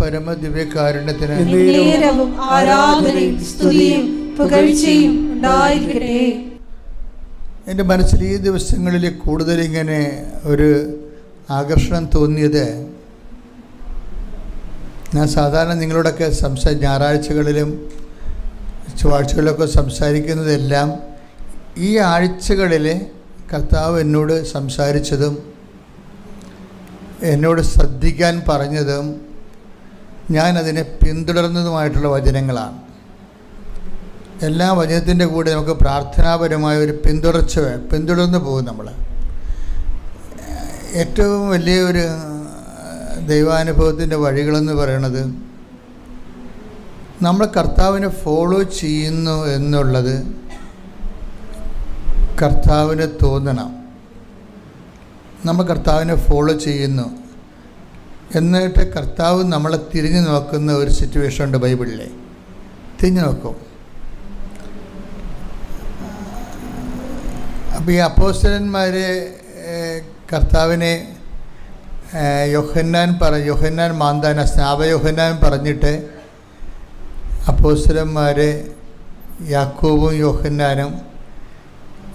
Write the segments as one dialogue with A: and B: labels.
A: പരമദിവ്യകാരുണ്യത്തിന്
B: ആരാധനയും സ്തുതിയും പുകഴ്ചയും ഉണ്ടായിരിക്കട്ടെ.
A: എന്റെ മനസ്സിൽ ഈ ദിവസങ്ങളിൽ കൂടുതൽ ഇങ്ങനെ ഒരു ആകർഷണം തോന്നിയത് ഞാൻ സാധാരണ നിങ്ങളോടൊക്കെ സംസാ ഞായറാഴ്ചകളിലും ചൊവ്വാഴ്ചകളിലൊക്കെ സംസാരിക്കുന്നതെല്ലാം ഈ ആഴ്ചകളിൽ കർത്താവ് എന്നോട് സംസാരിച്ചതും എന്നോട് ശ്രദ്ധിക്കാൻ പറഞ്ഞതും ഞാൻ അതിനെ പിന്തുടർന്നതുമായിട്ടുള്ള വചനങ്ങളാണ്. എല്ലാ വചനത്തിന്റെ കൂടെ നമുക്ക് പ്രാർത്ഥനാപരമായ ഒരു പിന്തുടർച്ച പിന്തുടർന്നു പിന്തുടർന്ന് പോകും നമ്മൾ ഏറ്റവും വലിയ ഒരു ദൈവാനുഭവത്തിന്റെ വഴികളെന്ന് പറയണത് നമ്മൾ കർത്താവിനെ ഫോളോ ചെയ്യുന്നു എന്നുള്ളത് കർത്താവിനെ തോന്നണം. നമ്മൾ കർത്താവിനെ ഫോളോ ചെയ്യുന്നു. എന്നിട്ട് കർത്താവ് നമ്മളെ തിരിഞ്ഞു നോക്കുന്ന ഒരു സിറ്റുവേഷൻ ഉണ്ട് ബൈബിളിലെ. തിരിഞ്ഞു നോക്കും. അപ്പോൾ ഈ അപ്പോസ്റ്റലന്മാർ കർത്താവിനെ യൊഹന്നാൻ പറ യോഹന്നാൻ മാന്താന സ്നാപ യോഹന്നാൻ പറഞ്ഞിട്ട് അപ്പോസ്റ്റലന്മാർ യാക്കോബും യോഹന്നാനും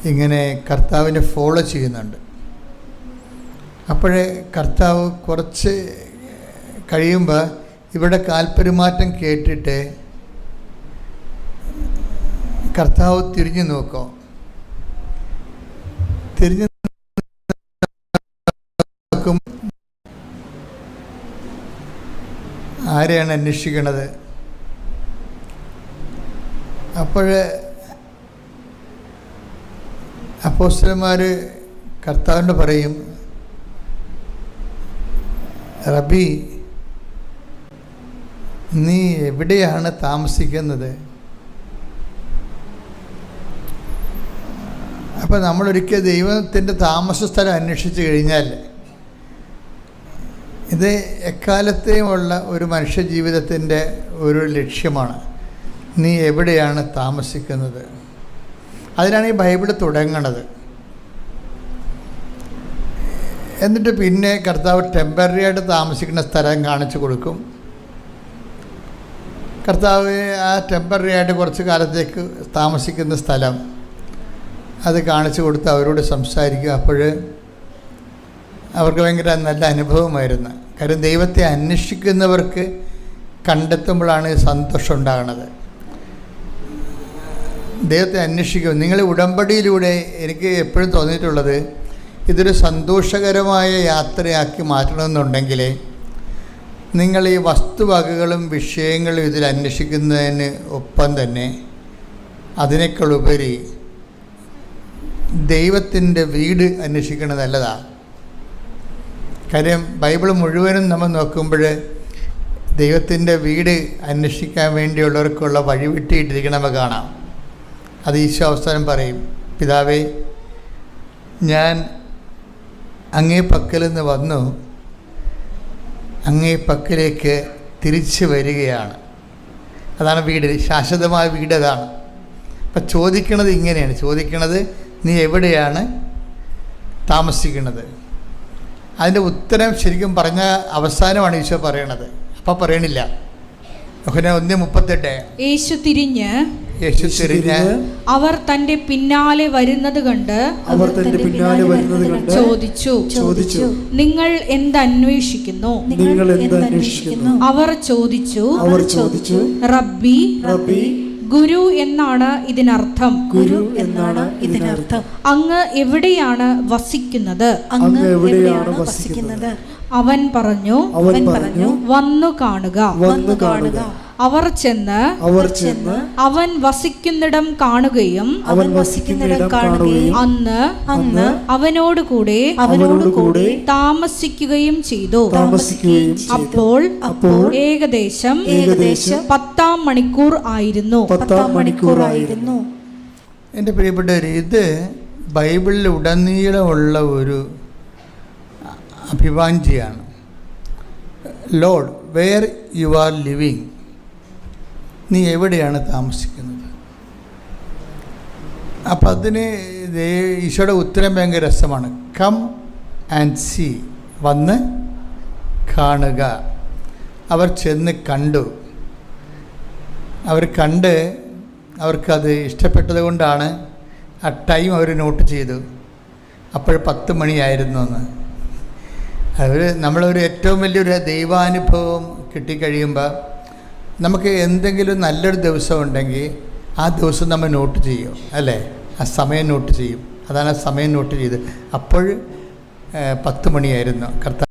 A: ഇങ്ങനെ കർത്താവിനെ ഫോളോ ചെയ്യുന്നുണ്ട്. അപ്പോഴേ കർത്താവ് കുറച്ച് കഴിയുമ്പോൾ ഇവിടെ കാൽപെരുമാറ്റം കേട്ടിട്ട് കർത്താവ് തിരിഞ്ഞു നോക്കും. തിരിഞ്ഞു നോക്കും. ആരെയാണ് അന്വേഷിക്കണത്? അപ്പോൾ അപ്പോസ്റ്റലന്മാർ കർത്താവിന്റെ പറയും റബി നീ എവിടെയാണ് താമസിക്കുന്നത്? അപ്പോൾ നമ്മളൊരിക്കൽ ദൈവത്തിന്റെ താമസ സ്ഥലം അന്വേഷിച്ച് കഴിഞ്ഞാൽ ഇത് എക്കാലത്തെയുമുള്ള ഒരു മനുഷ്യ ജീവിതത്തിന്റെ ഒരു ലക്ഷ്യമാണ്. നീ എവിടെയാണ് താമസിക്കുന്നത്? അതിനാണ് ഈ ബൈബിൾ തുടങ്ങണത്. എന്നിട്ട് പിന്നെ കർത്താവ് ടെമ്പററി ആയിട്ട് താമസിക്കുന്ന സ്ഥലം കാണിച്ചു കൊടുക്കും. കർത്താവ് ആ ടെമ്പററി ആയിട്ട് കുറച്ച് കാലത്തേക്ക് താമസിക്കുന്ന സ്ഥലം അത് കാണിച്ചു കൊടുത്ത് അവരോട് സംസാരിക്കുക. അപ്പോൾ അവർക്ക് ഭയങ്കര നല്ല അനുഭവമായിരുന്നു. കാര്യം ദൈവത്തെ അന്വേഷിക്കുന്നവർക്ക് കണ്ടെത്തുമ്പോഴാണ് സന്തോഷം ഉണ്ടാകുന്നത്. ദൈവത്തെ അന്വേഷിക്കും നിങ്ങൾ ഉടമ്പടിയിലൂടെ എനിക്ക് എപ്പോഴും തോന്നിയിട്ടുള്ളത് ഇതൊരു സന്തോഷകരമായ യാത്രയാക്കി മാറ്റണമെന്നുണ്ടെങ്കിൽ നിങ്ങൾ ഈ വസ്തുവകകളും വിഷയങ്ങളും ഇതിൽ അന്വേഷിക്കുന്നതിന് ഒപ്പം തന്നെ അതിനേക്കാൾ ഉപരി ദൈവത്തിന്റെ വീട് അന്വേഷിക്കുന്നത് നല്ലതാണ് കാര്യം ബൈബിൾ മുഴുവനും നമ്മൾ നോക്കുമ്പോൾ ദൈവത്തിന്റെ വീട് അന്വേഷിക്കാൻ വേണ്ടിയുള്ളവർക്കുള്ള വഴി വിട്ടിട്ടിരിക്കണമെന്ന് കാണാം. അത് ഈശോ അവസാനം പറയും പിതാവേ ഞാൻ അങ്ങേ പക്കൽ നിന്ന് വന്നു അങ്ങേ പക്കലേക്ക് തിരിച്ചു വരികയാണ്. അതാണ് വീട്. ശാശ്വതമായ വീട് അതാണ്. അപ്പം ചോദിക്കണത് ഇങ്ങനെയാണ്. ചോദിക്കണത് നീ എവിടെയാണ് താമസിക്കുന്നത്? അതിന്റെ ഉത്തരം ശരിക്കും പറഞ്ഞ അവസാനമാണ് ഈശോ പറയണത്. അപ്പം പറയണില്ല. ഒന്ന് മുപ്പത്തെട്ട്.
B: യേശു തിരിഞ്ഞ് അവർ തന്റെ പിന്നാലെ വരുന്നത് കണ്ട്
C: അവർ തന്റെ പിന്നാലെ വരുന്നത് കണ്ട്
B: ചോദിച്ചു.
C: ചോദിച്ചു.
B: നിങ്ങൾ എന്തന്വേഷിക്കുന്നു?
C: നിങ്ങൾ എന്ത് അന്വേഷിക്കുന്നു?
B: അവർ ചോദിച്ചു.
C: അവർ ചോദിച്ചു.
B: റബ്ബി
C: റബ്ബി.
B: ഗുരു എന്നാണ് ഇതിനർത്ഥം.
C: ഗുരു എന്നാണ് ഇതിനർത്ഥം.
B: അങ്ങ് എവിടെയാണ് വസിക്കുന്നത്?
C: അങ്ങ് എവിടെയാണ് വസിക്കുന്നത്?
B: അവൻ പറഞ്ഞു
C: അവൻ പറഞ്ഞു
B: വന്നു കാണുക.
C: വന്നു കാണുക.
B: അവർ ചെന്ന്
C: അവർ ചെന്ന്
B: അവൻ വസിക്കുന്നിടം കാണുകയും
C: അവൻ വസിക്കുന്നിടം കാണുകയും
B: അന്ന്
C: അന്ന്
B: അവനോട് കൂടെ
C: അവനോട് കൂടെ
B: താമസിക്കുകയും ചെയ്തു.
C: താമസിക്കുകയും
B: അപ്പോൾ
C: അപ്പോൾ
B: ഏകദേശം
C: ഏകദേശം
B: പത്താം മണിക്കൂർ ആയിരുന്നു.
C: പത്താം മണിക്കൂർ
A: ആയിരുന്നു. എന്റെ പ്രിയപ്പെട്ടവർ ഇത് ബൈബിളിൽ ഉടനീളമുള്ള ഒരു അഭിവാഞ്ചിയാണ് lord where you are living നീ എവിടെയാണ് താമസിക്കുന്നത്? അപ്പം അതിന് ഈശോയുടെ ഉത്തരം ഭയങ്കര രസമാണ്. Come and see. വന്ന് കാണുക. അവർ ചെന്ന് കണ്ടു. അവർ കണ്ട് അവർക്കത് ഇഷ്ടപ്പെട്ടത് കൊണ്ടാണ് ആ ടൈം അവർ നോട്ട് ചെയ്തു. അപ്പോൾ പത്ത് മണിയായിരുന്നു എന്ന് അവർ നമ്മളൊരു ഏറ്റവും വലിയൊരു ദൈവാനുഭവം കിട്ടിക്കഴിയുമ്പോൾ നമുക്ക് എന്തെങ്കിലും നല്ലൊരു ദിവസം ഉണ്ടെങ്കിൽ ആ ദിവസം നമ്മൾ നോട്ട് ചെയ്യും അല്ലേ? ആ സമയം നോട്ട് ചെയ്യും. അതാണ് ആ സമയം നോട്ട് ചെയ്ത്. അപ്പോൾ പത്ത് മണിയായിരുന്നു. കർത്താവ്